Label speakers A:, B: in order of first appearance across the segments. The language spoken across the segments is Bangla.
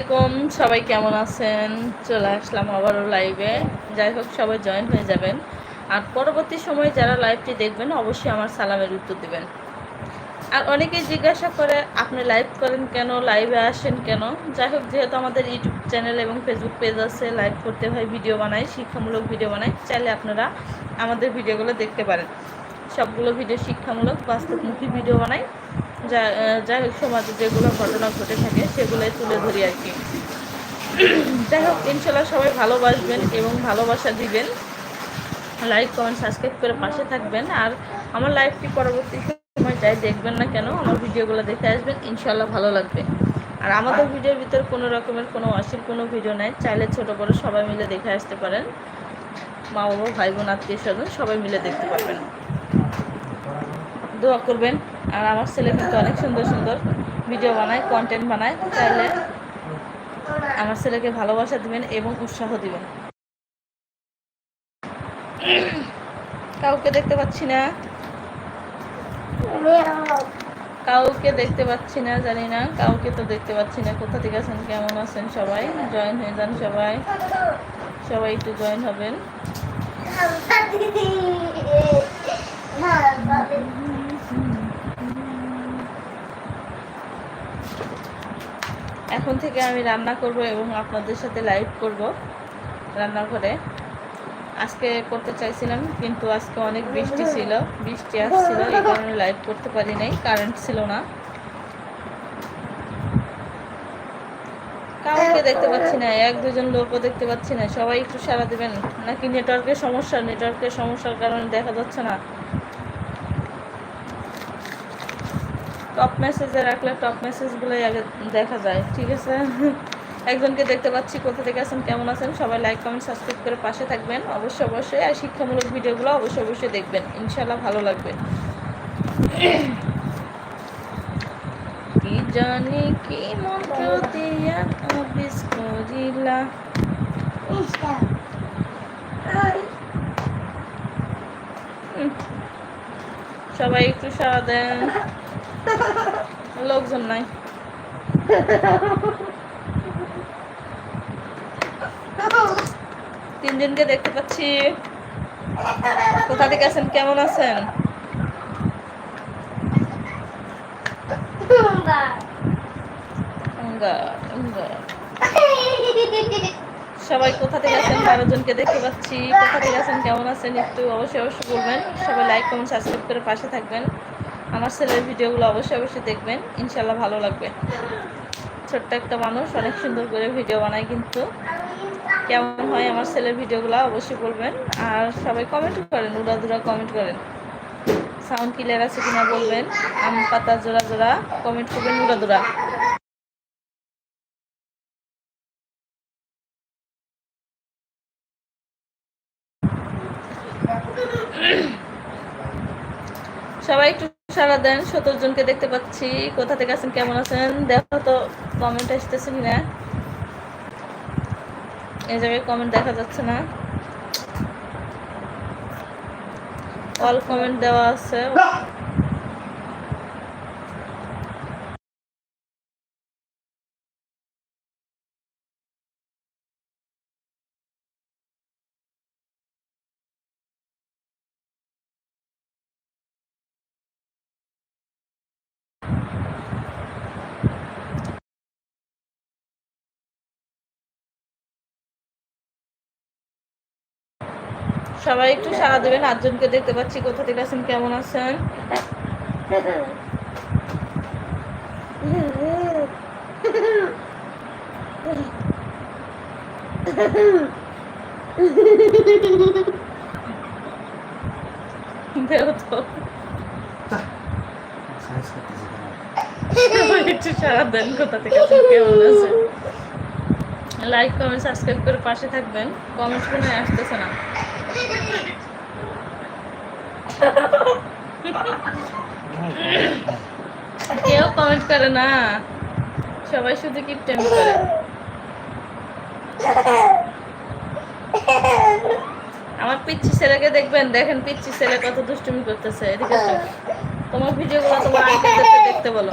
A: আলাইকুম, সবাই কেমন আছেন? চলে আসলাম আবারও লাইভে যাই হোক, সবাই জয়েন হয়ে যাবেন। আর পরবর্তী সময় যারা লাইভটি দেখবেন, অবশ্যই আমার সালামের উত্তর দেবেন। আর অনেকেই জিজ্ঞাসা করে, আপনি লাইভ করেন কেন? লাইভে আসেন কেন? যাই হোক, যেহেতু আমাদের ইউটিউব চ্যানেল এবং ফেসবুক পেজ আছে লাইভ করতে হয় ভিডিও বানাই, শিক্ষামূলক ভিডিও বানাই, চাইলে আপনারা আমাদের ভিডিওগুলো দেখতে পারেন। সবগুলো ভিডিও শিক্ষামূলক, বাস্তবমুখী ভিডিও বানাই। যা যাই হোক, সমাজে যেগুলো ঘটনা ঘটে থাকে, সেগুলোই তুলে ধরি আর কি। যাই হোক, ইনশাল্লাহ সবাই ভালোবাসবেন এবং ভালোবাসা দিবেন। লাইক কমেন্ট সাবস্ক্রাইব করে পাশে থাকবেন। আর আমার লাইভটি পরবর্তী সময় যাই দেখবেন না কেন, আমার ভিডিওগুলো দেখে আসবেন, ইনশাল্লাহ ভালো লাগবে। আর আমাদের ভিডিওর ভিতর কোনো রকমের কোনো অশ্লীল কোনো ভিডিও নেই, চাইলে ছোটো বড়ো সবাই মিলে দেখে আসতে পারেন। মা বাবা ভাই বোন আত্মীয় স্বজন সবাই মিলে দেখতে পারবেন। দোয়া করবেন। আর আমার ছেলে কিন্তু অনেক সুন্দর সুন্দর ভিডিও বানায় কন্টেন্ট বানায় চাইলে আমার ছেলেকে ভালোবাসা দিবেন এবং উৎসাহ দিবেন। কাউকে দেখতে পাচ্ছি না। কাউকে দেখতে পাচ্ছি না, জানি না। কাউকে তো দেখতে পাচ্ছি না। কোথা থেকে আছেন? কেমন আছেন সবাই? জয়েন হয়ে যান সবাই। সবাই একটু জয়েন হবেন। এখন থেকে আমি রান্না করব এবং আপনাদের সাথে লাইভ করব রান্নাঘরে। আজকে করতে চাইছিলাম, কিন্তু আজকে অনেক বৃষ্টি ছিল। বৃষ্টি আসছিল, এই কারণে লাইভ করতে পারি নাই কারেন্ট ছিল না। কাউকে দেখতে পাচ্ছি না, এক দুজন লোকও দেখতে পাচ্ছি না। সবাই একটু সারা দেবেন, নাকি নেটওয়ার্কের সমস্যা? নেটওয়ার্কের সমস্যার কারণে দেখা যাচ্ছে না। টপ মেসেজে রাখলে টপ মেসেজগুলোই আগে দেখা যায়, ঠিক আছে? একজনকে দেখতে পাচ্ছি, কোথা থেকে আছেন, কেমন আছেন? সবাই লাইক কমেন্ট সাবস্ক্রাইব করে পাশে থাকবেন। অবশ্যই অবশ্যই। আর শিক্ষামূলক ভিডিওগুলো অবশ্যই অবশ্যই দেখবেন। ইনশাল্লাহ ভালো লাগবে। জানি কি মন্ত্র দিয়া অফিস করিলা। সবাই একটু সারা দেন। লোকজন নাই। তিনজনকে দেখতে পাচ্ছি। কোথা থেকে আছেন? কেমন আছেন? সবাই কোথা থেকে আছেন? বারো জনকে দেখতে পাচ্ছি। কোথা থেকে আছেন? কেমন আছেন? একটু অবশ্যই অবশ্যই বলবেন। সবাই লাইক কমেন্ট সাবস্ক্রাইব করে পাশে থাকবেন। আমার ছেলের ভিডিওগুলো অবশ্যই অবশ্যই দেখবেন। ইনশাল্লাহ ভালো লাগবে। ছোট্ট একটা মানুষ, অনেক সুন্দর করে ভিডিও বানায় কিন্তু। কেমন হয় আমার ছেলের ভিডিওগুলো অবশ্যই বলবেন। আর সবাই কমেন্ট করেন উড়াধুরা কমেন্ট করেন। সাউন্ড ক্লিয়ার আছে কিনা বলবেন। আম পাতা জোড়া জোড়া কমেন্ট করবেন উড়াধুরা সবাই একটু সারা দেন, সত্তর জনকে দেখতে পাচ্ছি। কোথা থেকে আছেন, কেমন আছেন? দেখো তো কমেন্ট আসতেছে কিনা? এই জায়গায় কমেন্ট দেখা যাচ্ছে না। অল কমেন্ট দেওয়া আছে। সবাই একটু সারা দেবেন। আটজনকে দেখতে পাচ্ছি। কোথা থেকে আছেন? কেমন আছেন? একটু দেন। কোথা থেকে লাইক কমেন্ট সাবস্ক্রাইব করে পাশে থাকবেন। কমেন্ট করে আসতেছে না। কেউ কমেন্ট করে না। সবাই শুধু কিপটেম করে। আমার পিচ্ছি ছেলেকে দেখবেন, দেখেন পিচ্ছি ছেলে কত দুষ্টুমি করতেছে। এদিকে তোমার ভিডিওগুলো তোমার দেখতে বলো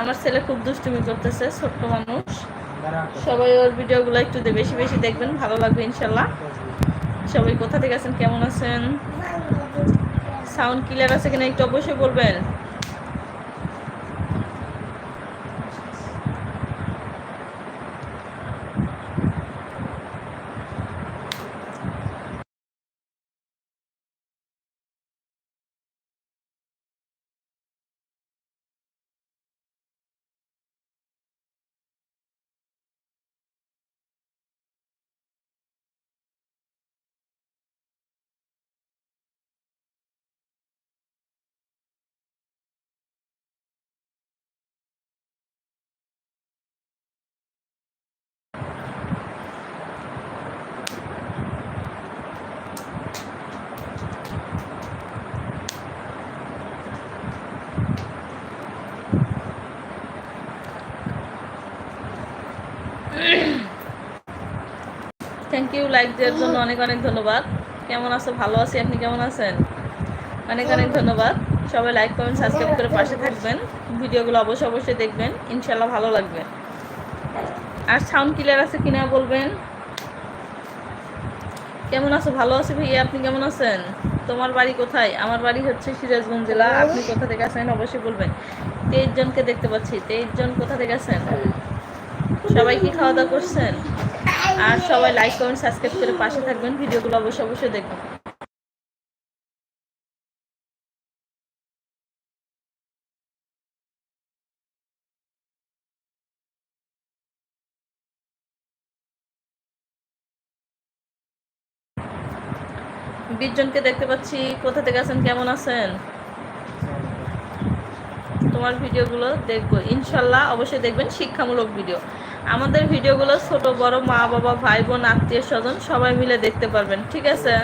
A: আমার ছেলে খুব দুষ্টুমি করতেছে, ছোট্ট মানুষ। সবাই ওর ভিডিওগুলো একটু বেশি বেশি দেখবেন, ভালো লাগবে ইনশাল্লাহ। সবাই কোথা থেকে আছেন, কেমন আছেন? সাউন্ড ক্লিয়ার আছে কিনা একটু অবশ্যই বলবেন। ইউ লাইক দেওয়ার জন্য অনেক অনেক ধন্যবাদ। কেমন আছো? ভালো আছি। আপনি কেমন আছেন? অনেক অনেক ধন্যবাদ। সবাই লাইক কমেন্ট সাবস্ক্রাইব করে পাশে থাকবেন। ভিডিওগুলো অবশ্যই অবশ্যই দেখবেন। ইনশাল্লাহ ভালো লাগবে। আর সাউন্ড ক্লিয়ার আছে কিনা বলবেন? কেমন আছো? ভালো আছি ভাইয়া। আপনি কেমন আছেন? তোমার বাড়ি কোথায়? আমার বাড়ি হচ্ছে সিরাজগঞ্জ জেলা। আপনি কোথা থেকে আছেন অবশ্যই বলবেন। তেইশ জনকে দেখতে পাচ্ছি। তেইশ জন কোথা থেকে আছেন সবাই কি খাওয়া দাওয়া করছেন? আর সবাই লাইক কমেন্ট সাবস্ক্রাইব করে পাশে থাকবেন। ভিডিওগুলো অবশ্যই অবশ্যই দেখবেন। বিশ জনকে দেখতে পাচ্ছি। কোথা থেকে আছেন? কেমন আছেন? তোমার ভিডিওগুলো দেখব। ইনশাল্লাহ অবশ্যই দেখবেন। শিক্ষামূলক ভিডিও। আমাদের ভিডিওগুলো ছোট, বড়, মা, বাবা, ভাই, বোন, আত্মীয় স্বজন, সবাই মিলে দেখতে পারবেন, ঠিক আছে?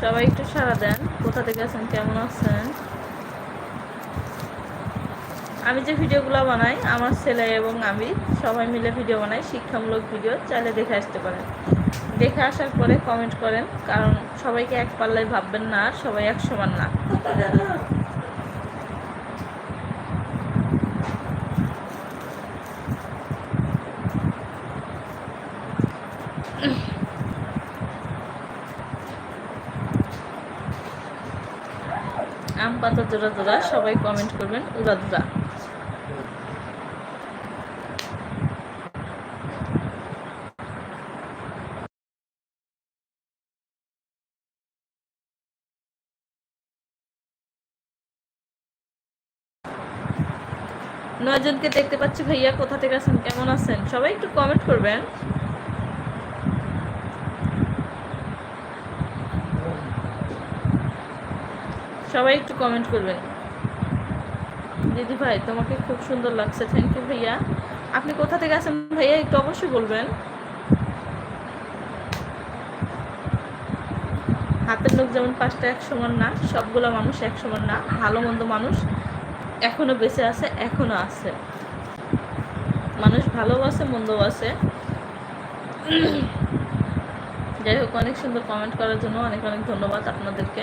A: সবাই একটু সাড়া দেন। কোথা থেকে আছেন? কেমন আছেন? আমি যে ভিডিওগুলো বানাই, আমার ছেলে এবং আমি সবাই মিলে ভিডিও বানাই, শিক্ষামূলক ভিডিও, চাইলে দেখে আসতে পারেন। দেখে আসার পরে কমেন্ট করেন, কারণ সবাইকে এক পাল্লায় ভাববেন না, আর সবাই এক সমান না। আম পাতা জোড়া জোড়া, সবাই কমেন্ট করবেন, উড়া দুরা নয়জনকে দেখতে পাচ্ছি। ভাইয়া, কোথা থেকে আছেন? কেমন আছেন? সবাই একটু কমেন্ট করবেন। সবাই একটু কমেন্ট করবেন। দিদি ভাই, তোমাকে খুব সুন্দর লাগছে। থ্যাংক ইউ ভাইয়া। আপনি কোথা থেকে আছেন? ভাইয়া, একটু অবশ্যই বলবেন। হাতের লোক যেমন পাঁচটা এক সমান না, সবগুলো মানুষ এক সমান না। ভালো, মন্দ মানুষ। এখনও বেঁচে আছে, এখনও আছে। মানুষ মন্দও আছে যাই হোক, অনেক সুন্দর কমেন্ট করার জন্য অনেক অনেক ধন্যবাদ আপনাদেরকে।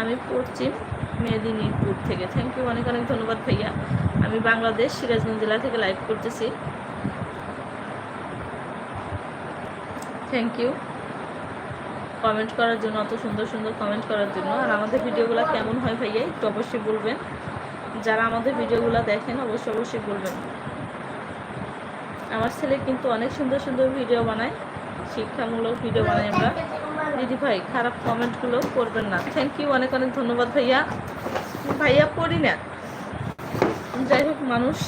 A: আমি পশ্চিম মেদিনীপুর থেকে। থ্যাংক ইউ অনেক অনেক ধন্যবাদ ভাইয়া। আমি বাংলাদেশ সিরাজগঞ্জ জেলা থেকে লাইভ করতেছি। থ্যাংক ইউ কমেন্ট করার জন্য, অত সুন্দর সুন্দর কমেন্ট করার জন্য। আর আমাদের ভিডিওগুলো কেমন হয় ভাইয়া, একটু অবশ্যই বলবেন। যারা আমাদের ভিডিওগুলো দেখেন, অবশ্যই অবশ্যই বলবেন। আমার ছেলে কিন্তু অনেক সুন্দর সুন্দর ভিডিও বানায়, শিক্ষামূলক ভিডিও বানাই আমরা। দিদি ভাই, খারাপ কমেন্টগুলো করবেন না। থ্যাংক ইউ অনেক অনেক ধন্যবাদ ভাইয়া। ভাইয়া পড়ি না। যাই হোক, মানুষ,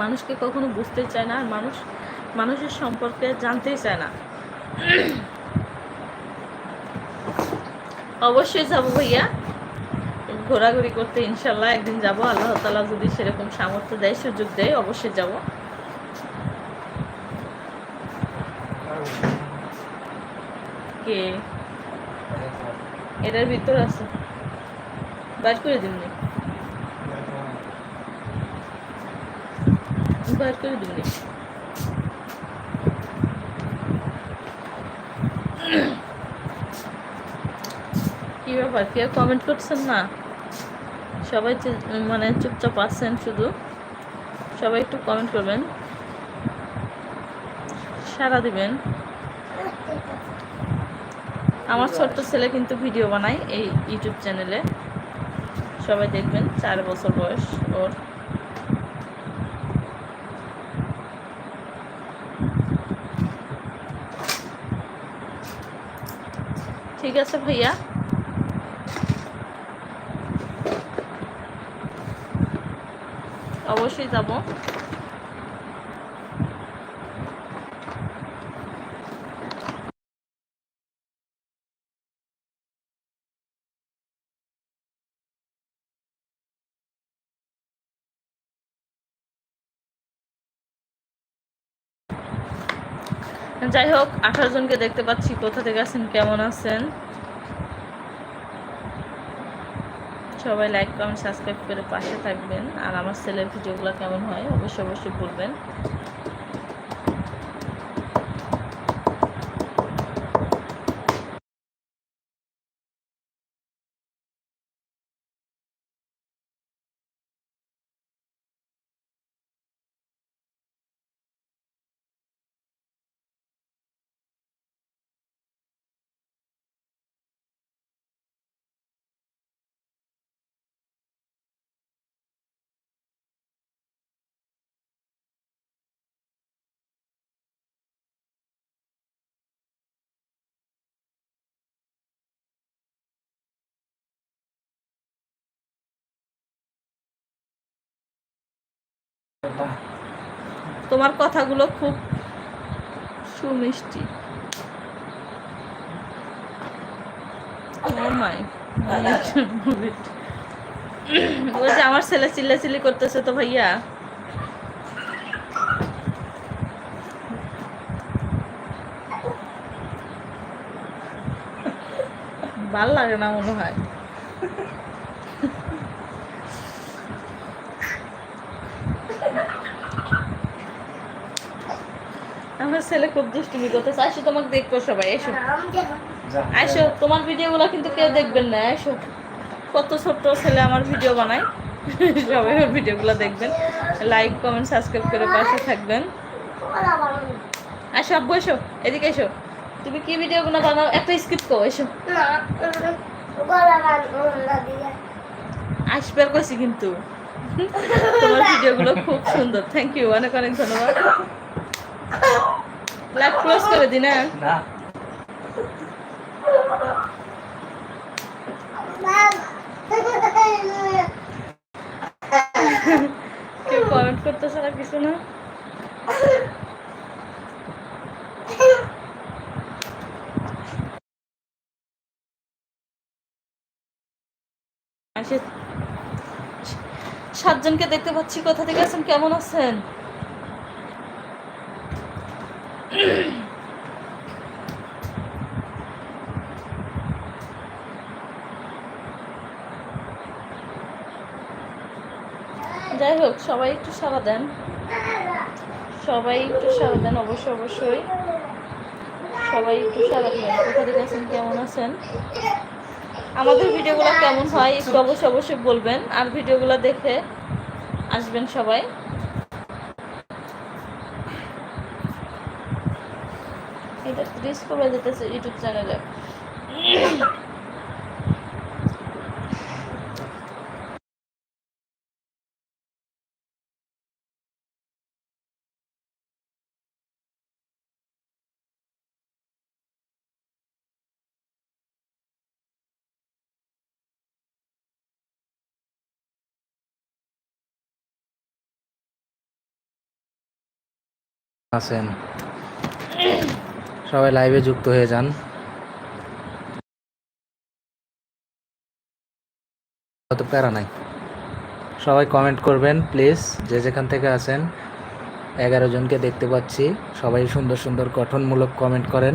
A: মানুষকে কখনো বুঝতে চায় না, আর মানুষ, মানুষের সম্পর্কে জানতেই চায় না। অবশ্যই যাব ভাইয়া। ঘোরাঘুরি করতে ইনশাল্লাহ একদিন যাব। আল্লাহ তালা যদি সেরকম সামর্থ্য দেয়, সুযোগ দেয়, অবশ্যই যাব। কে? এটার ভিতর আছে। বাইর করে দিমনি বাইর করে দিমনি কি ব্যাপার কেউ কমেন্ট করছেন না। সবাই মানে চুপচাপ আছেন শুধু। সবাই একটু কমেন্ট করবেন। সারা দিবেন। আমার ছোট্ট ছেলে কিন্তু ভিডিও বানায় এই ইউটিউব চ্যানেলে সবাই দেখবেন, চার বছর বয়স ওর। ঠিক আছে ভাইয়া? অবশ্যই যাব। যাই হোক আঠারো জনকে দেখতে পাচ্ছি। কোথা থেকে আছেন? কেমন আছেন? সবাই লাইক কমেন্ট সাবস্ক্রাইব করে পাশে থাকবেন। আর আমার ছেলের ভিডিওগুলো কেমন হয়, অবশ্যই অবশ্যই বলবেন। তোমার কথাগুলো খুব সুমিষ্টি। Oh ওই যে আমার ছেলে চিল্লাচিল্লি করতেছে তো ভাইয়া। ভালো লাগে না মনে হয়। আমার ছেলে খুব দুষ্টুমি করতেছে। আসো, তোমাকে দেখব সবাই এসো আসো, তোমার ভিডিওগুলো কিন্তু কেউ দেখবেন না, আসো। কত ছোট্ট ছেলে আমার ভিডিও বানায়। সবাই ওর ভিডিওগুলো দেখবেন। লাইক কমেন্ট সাবস্ক্রাইব করে পাশে থাকবেন। আসো, আব্বু এসো এদিকে এসো তুমি কি ভিডিওগুলো বানাও? একটা স্কিপ করো এসো আসবার কইছি কিন্তু। তোমার ভিডিওগুলো খুব সুন্দর। থ্যাংক ইউ অনেক অনেক ধন্যবাদ। লাইভ ক্লোজ করে হ্যাঁ
B: না?
A: কেউ কমেন্ট করতেছে না কিছু না? সাতজনকে দেখতে পাচ্ছি। কোথা থেকে আছেন? কেমন আছেন? যাই হোক, সবাই একটু সাড়া দেন। সবাই একটু সাড়া দেন, অবশ্যই অবশ্যই। সবাই একটু সাড়া দেন। কোথা থেকে আছেন, কেমন আছেন? আমাদের ভিডিওগুলো কেমন হয়, একটু অবশ্যই অবশ্যই বলবেন। আর ভিডিওগুলো দেখে আসবেন সবাই। করে যেতেছে ইউটিউব চ্যানেলে
B: আছেন সবাই লাইভে যুক্ত হয়ে যান। অত প্যারা নাই। সবাই কমেন্ট করবেন প্লিজ যে যেখান থেকে আছেন, এগারো জনকে দেখতে পাচ্ছি। সবাই সুন্দর সুন্দর, গঠনমূলক কমেন্ট করেন।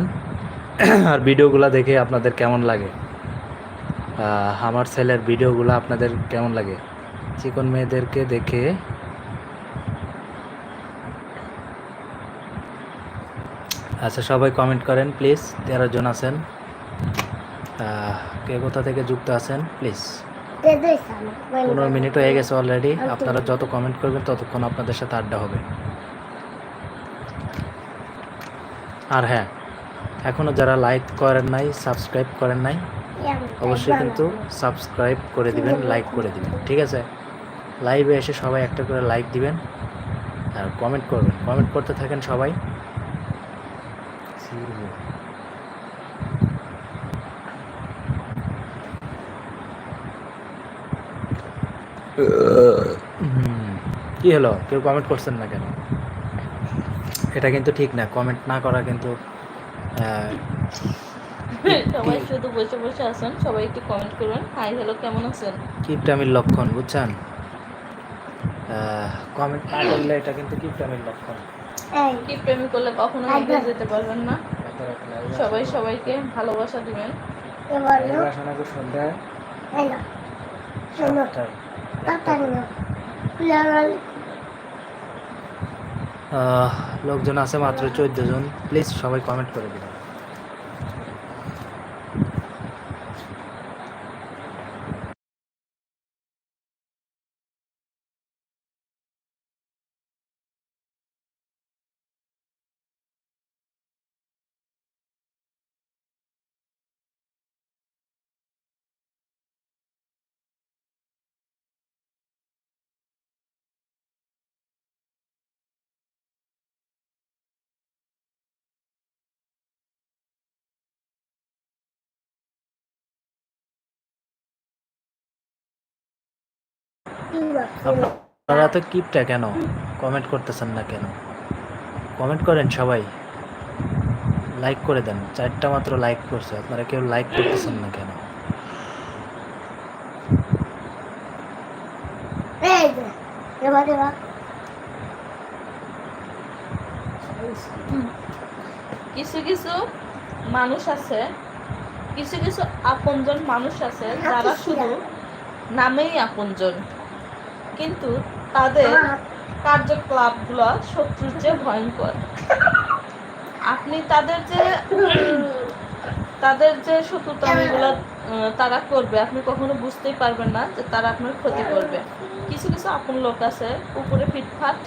B: আর ভিডিওগুলো দেখে আপনাদের কেমন লাগে? আমার ছেলের ভিডিওগুলো আপনাদের কেমন লাগে? চিকন মেয়েদেরকে দেখে আচ্ছা সবাই কমেন্ট করেন প্লিজ তেরো জন আছেন। কে কোথা থেকে যুক্ত আছেন প্লিজ পনেরো মিনিট হয়ে গেছে অলরেডি আপনারা যত কমেন্ট করবেন, ততক্ষণ আপনাদের সাথে আড্ডা হবে। আর হ্যাঁ এখনও যারা লাইক করেন নাই সাবস্ক্রাইব করেন নাই, অবশ্যই কিন্তু সাবস্ক্রাইব করে দিবেন লাইক করে দিবেন। ঠিক আছে? লাইভে এসে সবাই একটা করে লাইক দিবেন আর কমেন্ট করবেন। কমেন্ট করতে থাকেন সবাই। কি হলো? কেউ কমেন্ট করছেন না কেন? এটা কিন্তু ঠিক না কমেন্ট না করা কিন্তু
A: সবাই শুধু বসে বসে আছেন সবাই একটু কমেন্ট করবেন। হাই হ্যালো কেমন আছেন?
B: কিপটামির লক্ষণ বুঝছেন? কমেন্ট না করলে এটা কিন্তু কিপটামির লক্ষণ।
A: কি প্রেম করলে কখনো এগিয়ে যেতে পারবেন না। সবাই সবাইকে ভালোবাসা দিবেন।
B: সাতটায়। লোকজন আছে মাত্র চোদ্দ জন। প্লিজ সবাই কমেন্ট করে দিবেন আপনারা তো কিপটা কেন? কমেন্ট করতেছেন না কেন? কমেন্ট করেন সবাই। লাইক করে দেন। চারটা মাত্র লাইক করছে। আপনারা কেউ লাইক করতেছেন না কেন?
A: কিছু কিছু মানুষ আছে কিছু কিছু আপনজন মানুষ আছে যারা শুধু নামেই আপনজন। কিন্তু তাদের কার্যকলাপগুলো শত্রুর চেয়ে ভয়ঙ্কর। আপনি তাদের যে তাদের যে শত্রুতামিগুলো তারা করবে আপনি কখনো বুঝতেই পারবেন না যে তারা আপনার ক্ষতি করবে। কিছু কিছু আপন লোক আছে উপরে ফিটফাট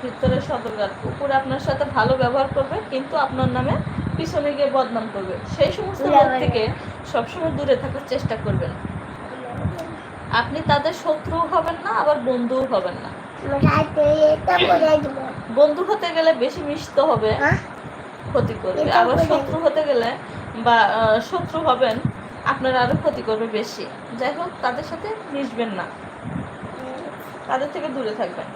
A: ভিতরে সদরঘাট উপরে আপনার সাথে ভালো ব্যবহার করবে কিন্তু আপনার নামে পিছনে গিয়ে বদনাম করবে। সেই সমস্ত লোক থেকে সবসময় দূরে থাকার চেষ্টা করবেন। আপনি তাদের শত্রু হবেন না আবার বন্ধুও হবেন না। বন্ধু হতে গেলে বেশি মিশতে হবে ক্ষতি করবে। আবার শত্রু হতে গেলে বা শত্রু হবেন আপনার আরও ক্ষতি করবে বেশি। যাই হোক তাদের সাথে মিশবেন না। তাদের থেকে দূরে থাকবেন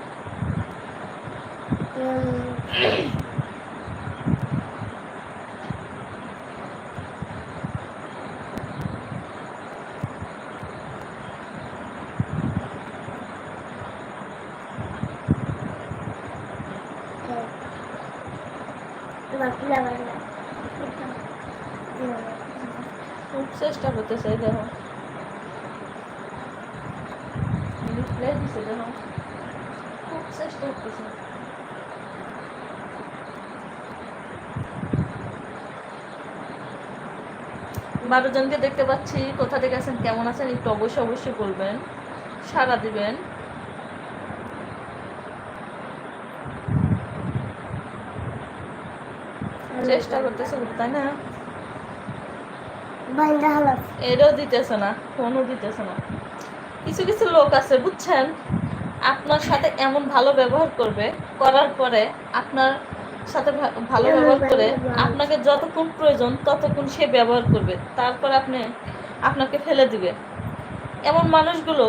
A: খুব চেষ্টা করতেছে এই দেখো রিপ্লাই দিছে দেখো খুব চেষ্টা করতেছে বারো জনকে দেখতে পাচ্ছি। কোথা থেকে আছেন? কেমন আছেন? একটু অবশ্যই অবশ্যই বলবেন। সারা দিবেন। চেষ্টা করতেছে তাই না? এরও দিতেছে না ফোনও দিতেছে না। কিছু কিছু লোক আছে বুঝছেন? আপনার সাথে এমন ভালো ব্যবহার করবে করার পরে আপনার সাথে ভালো ব্যবহার করে আপনাকে যতক্ষণ প্রয়োজন ততক্ষণ সে ব্যবহার করবে। তারপর আপনি আপনাকে ফেলে দিবে। এমন মানুষগুলো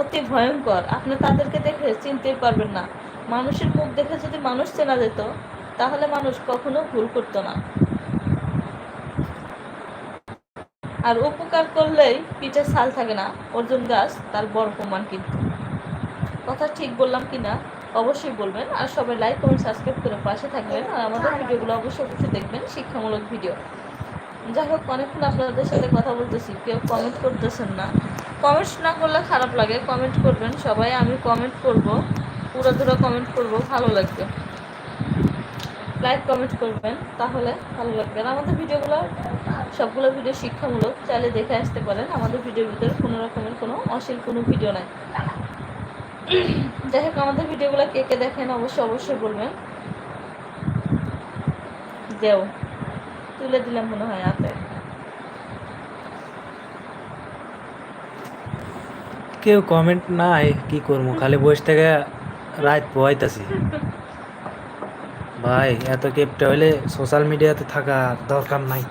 A: অতি ভয়ঙ্কর। আপনি তাদেরকে দেখে চিনতেই পারবেন না। মানুষের মুখ দেখে যদি মানুষ চেনা যেত, তাহলে মানুষ কখনো ভুল করতো না। আর উপকার করলেই পিঠে ছাল থাকে না, অর্জুন গাছ তার বড় প্রমাণ কিন্তু। কথা ঠিক বললাম কি না অবশ্যই বলবেন আর সবাই লাইক কমেন্ট সাবস্ক্রাইব করে পাশে থাকবেন। আর আমাদের ভিডিওগুলো অবশ্যই অবশ্যই দেখবেন, শিক্ষামূলক ভিডিও। যাই হোক, অনেকক্ষণ আপনাদের সাথে কথা বলতেছি, কেউ কমেন্ট করতেছেন না। কমেন্ট না করলে খারাপ লাগে কমেন্ট করবেন সবাই, আমি কমেন্ট করব, পুরো ধুরো কমেন্ট করব, ভালো লাগবে। লাইক কমেন্ট করবেন, তাহলে ভালো লাগবে। আর আমাদের ভিডিওগুলো, সবগুলো ভিডিও শিক্ষামূলক, চাইলে দেখে আসতে পারেন। আমাদের ভিডিওর ভিতরে কোনো রকমের কোনো অশ্লীল কোনো ভিডিও নাই। যাই হোক আমাদের ভিডিওগুলো কে কে দেখেন অবশ্যই অবশ্যই বলবেন। দেও তুলে দিলাম মনে হয় হাতে।
B: কেউ কমেন্ট নাই কি করব? খালি বসে থেকে রাত পোয়াইতাছি ভাই এত কেপটা হইলে সোশ্যাল মিডিয়াতে থাকা দরকার নাই।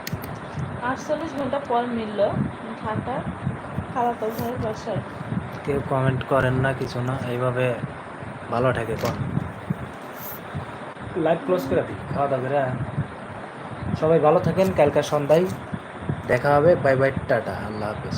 A: আটচল্লিশ ঘণ্টা পর মিলল ঢাকা খালাতো ভাইয়ের বাসায়।
B: কেউ কমেন্ট করেন না, কিছু না। এইভাবে ভালো থাকে কন। লাইভ ক্লোজ করে দিই খাওয়া দাওয়া করে সবাই ভালো থাকেন, কালকে সন্ধ্যায় দেখা হবে। বাই বাই টাটা, আল্লাহ হাফেজ।